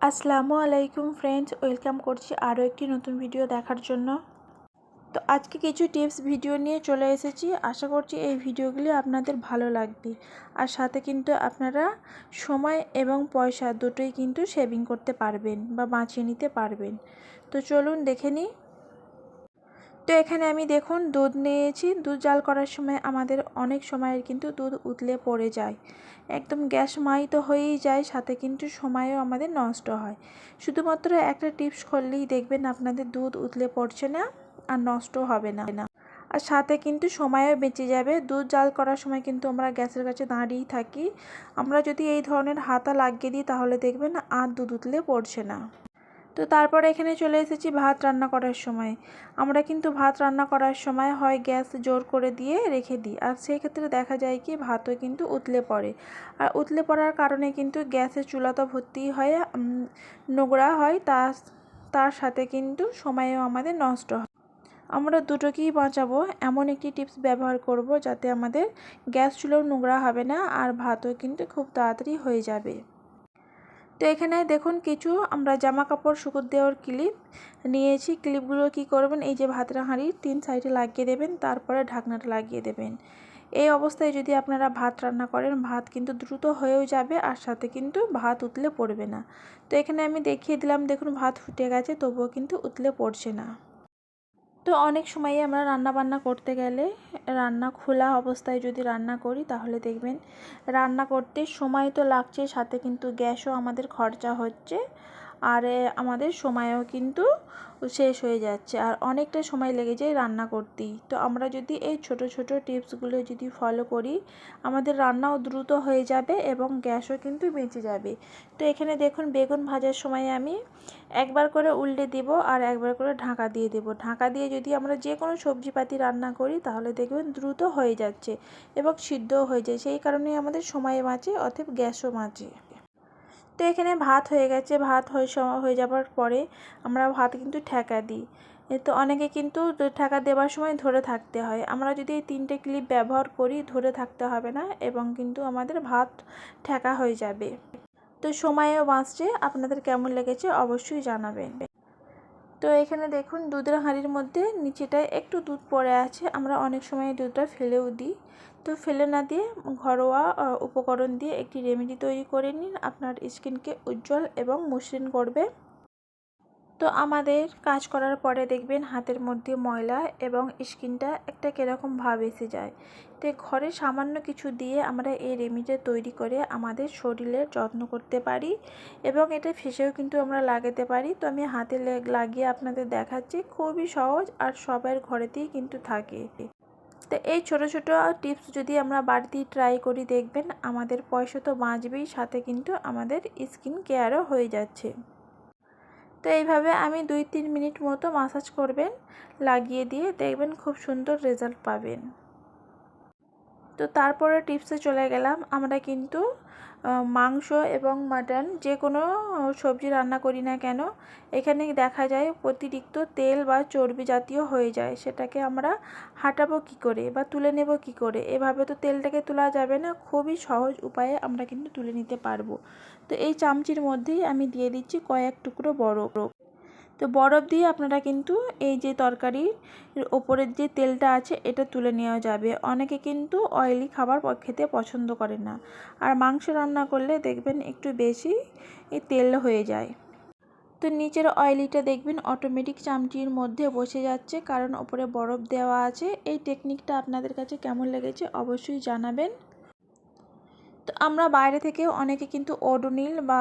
আসসালামু আলাইকুম friends, welcome করছি আরও একটি নতুন ভিডিও দেখার জন্য। তো আজকে কিছু টিপস ভিডিও নিয়ে চলে এসেছি। আশা করছি এই ভিডিওগুলি আপনাদের ভালো লাগবে। আর সাথে কিন্তু আপনারা সময় এবং পয়সা দুটোই কিন্তু সেভিং করতে পারবেন বা বাঁচিয়ে নিতে পারবেন। তো চলুন দেখে নিই। তো এখানে আমি দেখুন দুধ নিয়েছি। দুধ জাল করার সময় আমাদের অনেক সময়ের কিন্তু দুধ উতলে পড়ে যায়। একদম গ্যাস মাহিত হয়েই যায়, সাথে কিন্তু সময়ও আমাদের নষ্ট হয়। শুধুমাত্র একটা টিপস করলেই দেখবেন আপনাদের দুধ উতলে পড়ছে না আর নষ্ট হবে না। আর সাথে কিন্তু সময়ও বেঁচে যাবে। দুধ জাল করার সময় কিন্তু আমরা গ্যাসের কাছে দাঁড়িয়েই থাকি। আমরা যদি এই ধরনের হাতা লাগিয়ে দিই তাহলে দেখবেন আর দুধ উতলে পড়ছে না। তো তারপরে এখানে চলে এসেছি ভাত রান্না করার সময়। আমরা কিন্তু ভাত রান্না করার সময় হয় গ্যাস জোর করে দিয়ে রেখে দিই। আর সেই ক্ষেত্রে দেখা যায় কি, ভাতও কিন্তু উতলে পড়ে। আর উতলে পড়ার কারণে কিন্তু গ্যাসের চুলা তো ভর্তি হয় নোংরা হয় তার তার সাথে কিন্তু সময়ও আমাদের নষ্ট হয়। আমরা দুটোকেই বাঁচাবো, এমন একটি টিপস ব্যবহার করব যাতে আমাদের গ্যাস চুলোও নোংরা হবে না, আর ভাতও কিন্তু খুব তাড়াতাড়ি হয়ে যাবে। তো এখানে দেখুন কিছু, আমরা জামা কাপড় শুকুর দেওয়ার ক্লিপ নিয়েছি। ক্লিপগুলো কি করবেন? এই যে ভাতরা হাঁড়ির তিন সাইডে লাগিয়ে দেবেন, তারপরে ঢাকনাটা লাগিয়ে দেবেন। এই অবস্থায় যদি আপনারা ভাত রান্না করেন, ভাত কিন্তু দ্রুত হয়েও যাবে আর সাথে কিন্তু ভাত উতলে পড়বে না। তো এখানে আমি দেখিয়ে দিলাম, দেখুন ভাত ফুটে গেছে, তবুও কিন্তু উতলে পড়ছে না। তো অনেক সময় আমরা রান্না বান্না করতে গেলে রান্না খোলা অবস্থায় যদি রান্না করি, তাহলে দেখবেন রান্না করতে সময় তো লাগছে সাথে কিন্তু গ্যাসও আমাদের খরচা হচ্ছে। আর আমাদের সময়ও কিন্তু শেষ হয়ে যাচ্ছে আর অনেকটা সময় লেগে যায় রান্না করতেই। তো আমরা যদি এই ছোট ছোট টিপসগুলো যদি ফলো করি, আমাদের রান্নাও দ্রুত হয়ে যাবে এবং গ্যাসও কিন্তু বেঁচে যাবে। তো এখানে দেখুন, বেগুন ভাজার সময় আমি একবার করে উল্টে দেব আর একবার করে ঢাকা দিয়ে দেব। ঢাকা দিয়ে যদি আমরা যে কোনো সবজিপাতি রান্না করি, তাহলে দেখবেন দ্রুত হয়ে যাচ্ছে এবং সিদ্ধও হয়ে যায়। সেই কারণেই আমাদের সময় বাঁচে অতএব গ্যাসও বাঁচে। তো এখানে ভাত হয়ে গেছে, ভাত হয়ে সময় হয়ে যাবার পরে আমরা ভাত কিন্তু ঠেকা দিই। তো অনেকে কিন্তু ঠেকা দেওয়ার সময় ধরে থাকতে হয়। আমরা যদি এই তিনটে ক্লিপ ব্যবহার করি, ধরে থাকতে হবে না এবং কিন্তু আমাদের ভাত ঠেকা হয়ে যাবে। তো সময়ও বাঁচছে, আপনাদের কেমন লেগেছে অবশ্যই জানাবেন। তো এখানে দেখুন দুধের হাঁড়ির মধ্যে নিচেটায় একটু দুধ পড়ে আছে। আমরা অনেক সময় দুধটা ফেলেও দিই। তো ফেলে না দিয়ে ঘরোয়া উপকরণ দিয়ে একটি রেমেডি তৈরি করে নিন। আপনার স্কিনকে উজ্জ্বল এবং মসৃণ করবে। তো আমাদের কাজ করার পরে দেখবেন হাতের মধ্যে ময়লা এবং স্কিনটা একটা কীরকম ভাব এসে যায়। তো ঘরে সামান্য কিছু দিয়ে আমরা এই রেমিডি তৈরি করে আমাদের শরীরের যত্ন করতে পারি এবং এটা ফেসেও কিন্তু আমরা লাগাতে পারি। তো আমি হাতে লাগিয়ে আপনাদের দেখাচ্ছি, খুবই সহজ আর সবার ঘরেতেই কিন্তু থাকে। তো এই ছোট ছোট টিপস যদি আমরা বাড়িতেই ট্রাই করি দেখবেন আমাদের পয়সা তো বাঁচবেই, সাথে কিন্তু আমাদের স্কিন কেয়ারও হয়ে যাচ্ছে। তো এইভাবে আমি দুই তিন মিনিট মতো মাসাজ করবেন, লাগিয়ে দিয়ে দেখবেন খুব সুন্দর রেজাল্ট পাবেন। তো তারপরে টিপসে চলে গেলাম, আমরা কিন্তু মাংস এবং মাটন যে কোনো সবজি রান্না করি না কেন, এখানে দেখা যায় অতিরিক্ত তেল বা চর্বি জাতীয় হয়ে যায়, সেটাকে আমরা হাঁটাবো কি করে বা তুলে নেব কি করে? এভাবে তো তেলটাকে তোলা যাবে না, খুবই সহজ উপায়ে আমরা কিন্তু তুলে নিতে পারব। তো এই চামচির মধ্যেই আমি দিয়ে দিচ্ছি কয়েক টুকরো বরফ। তো বরফ দিয়ে আপনারা কিন্তু এই যে তরকারির ওপরের যে তেলটা আছে এটা তুলে নেওয়া যাবে। অনেকে কিন্তু অয়েলি খাবার খেতে পছন্দ করে না। আর মাংস রান্না করলে দেখবেন একটু বেশি তেল হয়ে যায়। তো নিচের অয়েলিটা দেখবেন অটোমেটিক চামচির মধ্যে বসে যাচ্ছে, কারণ ওপরে বরফ দেওয়া আছে। এই টেকনিকটা আপনাদের কাছে কেমন লেগেছে অবশ্যই জানাবেন। আমরা বাইরে থেকে অনেকে কিন্তু ওডোনিল বা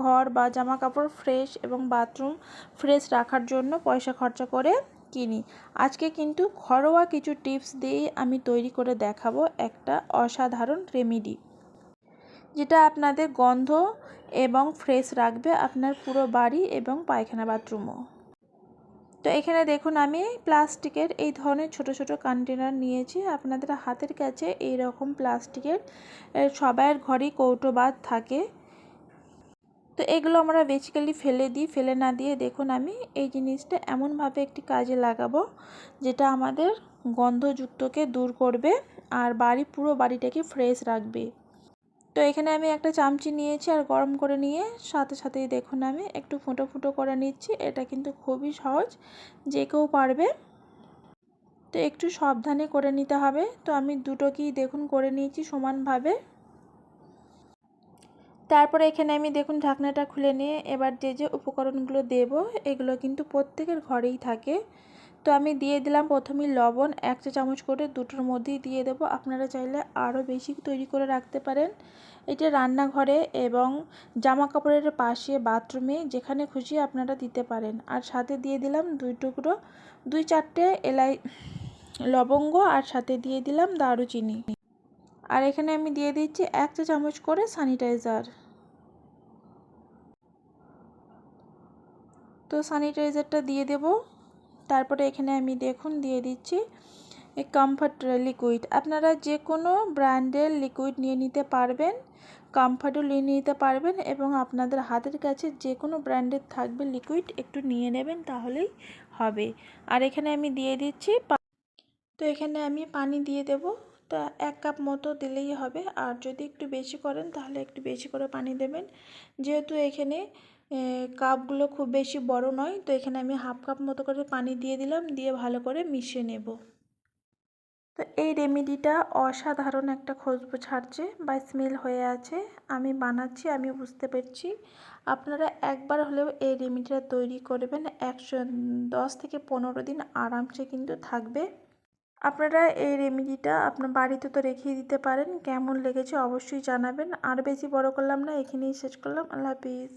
ঘর বা জামা কাপড় ফ্রেশ এবং বাথরুম ফ্রেশ রাখার জন্য পয়সা খরচা করে কিনি। আজকে কিন্তু ঘরোয়া কিছু টিপস দিয়ে আমি তৈরি করে দেখাবো একটা অসাধারণ রেমিডি। যেটা আপনাদের গন্ধ এবং ফ্রেশ রাখবে আপনার পুরো বাড়ি এবং পায়খানা বাথরুমও। তো এখানে দেখুন আমি প্লাস্টিকের এই ধরনের ছোট ছোট কন্টেনার নিয়েছি। আপনাদের হাতের কাছে এই রকম প্লাস্টিকের সবাইয়ের ঘরেই কৌটো বাদ থাকে। তো এগুলো আমরা বেসিক্যালি ফেলে দিই, ফেলে না দিয়ে দেখুন আমি এই জিনিসটা এমনভাবে একটি কাজে লাগাবো, যেটা আমাদের গন্ধযুক্তকে দূর করবে আর বাড়ি, পুরো বাড়িটাকে ফ্রেশ রাখবে। তো এখানে আমি একটা চামচি নিয়েছি আর গরম করে নিয়ে সাথে সাথেই দেখুন আমি একটু ফুটো ফুটো করে নিচ্ছি। এটা কিন্তু খুবই সহজ, যে কেউ পারবে। তো একটু সাবধানে করে নিতে হবে। তো আমি দুটোকেই দেখুন করে নিয়েছি সমানভাবে। তারপরে এখানে আমি দেখুন ঢাকনাটা খুলে নিয়ে এবার যে যে উপকরণগুলো দেব, এগুলো কিন্তু প্রত্যেকের ঘরেই থাকে। তো আমি দিয়ে দিলাম প্রথমেই লবণ, এক চা চামচ করে দুটোর মধ্যেই দিয়ে দেব। আপনারা চাইলে আরও বেশি তৈরি করে রাখতে পারেন। এটা রান্নাঘরে এবং জামা কাপড়ের পাশে বাথরুমে যেখানে খুশি আপনারা দিতে পারেন। আর সাথে দিয়ে দিলাম দুই টুকরো, দুই চারটে এলাই, লবঙ্গ আর সাথে দিয়ে দিলাম দারুচিনি। আর এখানে আমি দিয়ে দিচ্ছি এক চা চামচ করে স্যানিটাইজার। তো স্যানিটাইজারটা দিয়ে দেব। তারপরে এখানে আমি দেখুন দিয়ে দিচ্ছি কমফর্ট লিকুইড আপনারা যে কোনো ব্র্যান্ডের লিকুইড নিয়ে নিতে পারবেন কমফর্টও নিয়ে নিতে পারবেন এবং আপনাদের হাতের কাছে যে কোনো ব্র্যান্ডের থাকবে লিকুইড একটু নিয়ে নেবেন তাহলেই হবে। আর এখানে আমি দিয়ে দিচ্ছি তো এখানে আমি পানি দিয়ে দেব। তা এক কাপ মতো দিলেই হবে। আর যদি একটু বেশি করেন তাহলে একটু বেশি করে পানি দেবেন। যেহেতু এখানে কাপগুলো খুব বেশি বড় নয়, তো এখানে আমি হাফ কাপ মতো করে পানি দিয়ে দিলাম, দিয়ে ভালো করে মিশিয়ে নেব। তো এই রেমেডিটা অসাধারণ একটা খুশবু ছাড়ছে বা স্মেল হয়ে আছে, আমি বানাচ্ছি, আমি বুঝতে পারছি। আপনারা একবার হলেও এই রেমেডিটা তৈরি করবেন, একশো দশ থেকে পনেরো দিন আরামসে কিন্তু থাকবে। আপনারা এই রেমেডিটা আপনার বাড়িতে তো রেখেই দিতে পারেন, কেমন লেগেছে অবশ্যই জানাবেন। আর বেশি বড় করলাম না, এখানেই শেষ করলাম, আল্লাহ হাফিজ।